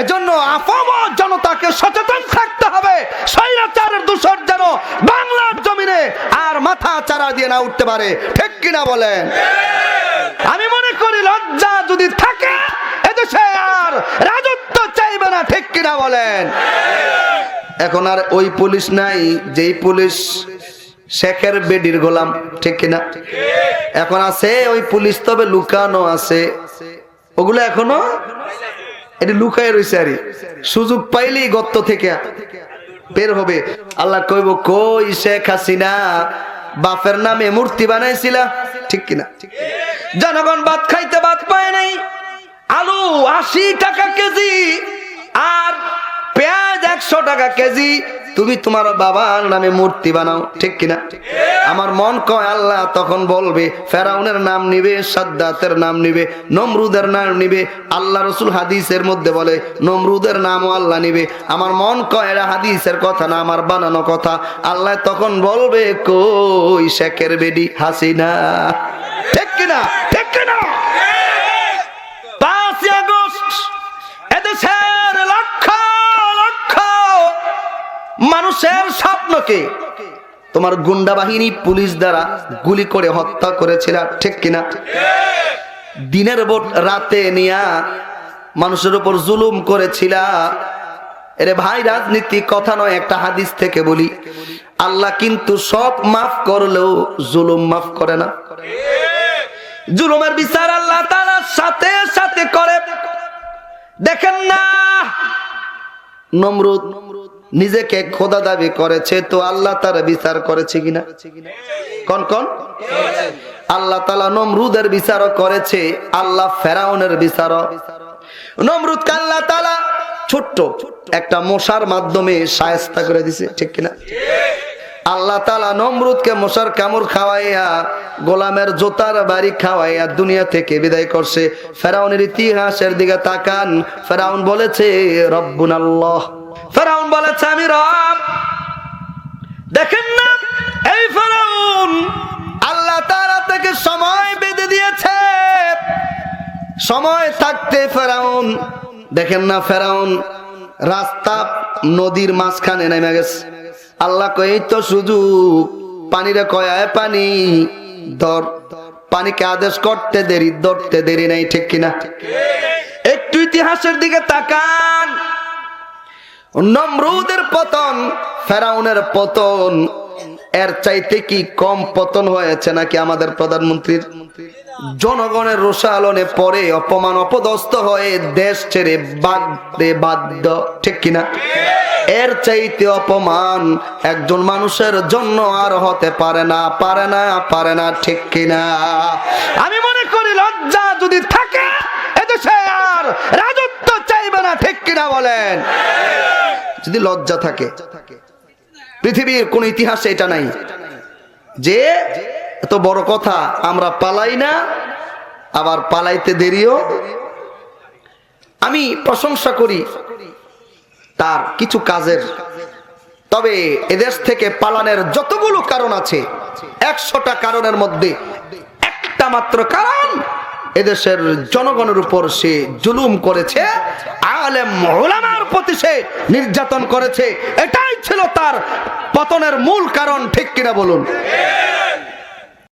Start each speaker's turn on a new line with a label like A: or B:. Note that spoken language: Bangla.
A: এজন্য আফম জনতাকে সচেতন থাকতে হবে। স্বৈরাচারের দূষণ যেন বাংলার জমিনে আর মাথা চারা দিয়ে না উঠতে পারে। ঠিক কিনা বলেন? আমি মনে করি লজ্জা যদি থাকে, এদেশে আর রাজত্ব চাইবে না, ঠিক কিনা বলেন? এখন আর ওই পুলিশ নাই, যেই পুলিশ শেখের বেডির গোলাম, ঠিক কিনা? এখন আছে ওই পুলিশ, তবে লুকানো আছে। ওগুলো এখনও এটি লুকায় রয়েছে আরে। সুযোগ পাইলেই গত্ত থেকে বের হবে। আল্লাহ কইব, কই শেখ হাসিনা? বাপের নামে মূর্তি বানাইছিলা? ঠিক কিনা? জনগণ ভাত খাইতে ভাত পায় নাই। আলু আশি টাকা কেজি আর পেঁয়াজ একশো টাকা কেজি। তুমি তোমার বাবার নামে মূর্তি বানাও, ঠিক কিনা? আমার মন কয়, আল্লাহ তখন বলবে, ফেরাউনের নাম নিবে, সাদ্দাতের নাম নিবে, নমরুদের নাম নিবে, আল্লাহ রসুল হাদিসের মধ্যে বলে, নমরুদের নামও আল্লাহ নিবে। আমার মন কয়, এরা হাদিসের কথা না, আমার বানানো কথা। আল্লাহ তখন বলবে, কই, শেখের বেডি হাসিনা, ঠিক কিনা ঠিক কিনা পাঁচই আগস্ট এদেশের লক্ষ লক্ষ মানুষের স্বপ্নকে। তোমার গুন্ডা বাহিনী পুলিশ দ্বারা গুলি করে হত্যা করেছিল, ঠিক কিনা? দিনের ভোট রাতে নিয়া মানুষের উপর জুলুম করেছিল। এরে ভাই, রাজনীতি কথা নয়, একটা হাদিস থেকে বলি। আল্লাহ কিন্তু সব মাফ করলেও জুলুম মাফ করে না। জুলুমের বিচার আল্লাহ তাআলা সাথে সাথে করে। দেখেন না, নমরুদ নিজেকে খোদা দাবি করেছে, তো আল্লাহ তার বিচার করেছে কিনা? কন, কোন? আল্লাহ তালা নমরুদের বিচারও করেছে, আল্লাহ ফেরাউনের বিচারও। নমরুদ আল্লাহ তালা ছোট্ট একটা মশার মাধ্যমে সায়স্তা করে দিছে, ঠিক কিনা? আল্লাহ তালা নমরুদকে মশার কামড় খাওয়াইয়া, গোলামের জোতার বাড়ি খাওয়াইয়া দুনিয়া থেকে বিদায় করছে। ফেরাউনের ইতিহাসের দিকে তাকান, ফেরাউন বলেছে রব্বুন আল্লাহ ফেরাউন বলেছে, আমি রব। দেখেন না, এই ফেরাউন আল্লাহ তাআলা থেকে সময় বেঁধে দিয়েছে। সময় থাকতে ফেরাউন, দেখেন না ফেরাউন, রাস্তা নদীর মাঝখানে নেমে গেছে। আল্লাহ কই তো সুযোগ, পানিরে কয়ায় পানি, ধর। পানিকে আদেশ করতে দেরি, ধরতে দেরি নাই, ঠিক কিনা? একটু ইতিহাসের দিকে তাকান। নমরুদের পতন, ফেরাউনের পতন, এর চাইতে কি কম পতন হয়েছে নাকি আমাদের প্রধানমন্ত্রীর? জনগণের রোষালনে পরে অপমান অপদস্থ হয়ে দেশ ছেড়ে বাগতে বাধ্য, ঠিক কিনা? এর চাইতে অপমান একজন মানুষের জন্য আর হতে পারে না পারে না পারে না, ঠিক কিনা? আমি মনে করি লজ্জা যদি থাকে, এদেশে আর রাজত্ব চাইবে না, ঠিক কিনা বলেন? যদি লজ্জা থাকে। পৃথিবীর কোন ইতিহাসে এটা নাই। যে এত বড় কথা আমরা পালাই না, আবার পালাইতে দেরিও। আমি প্রশংসা করি তার কিছু কাজের। তবে এদেশ থেকে পালানের যতগুলো কারণ আছে, একশোটা কারণের মধ্যে একটা মাত্র কারণ এদেশের জনগণের উপর সে জুলুম করেছে আলেম ওলামার প্রতি সে নির্যাতন করেছে এটাই ছিল তার পতনের মূল কারণ ঠিক কিনা বলুন?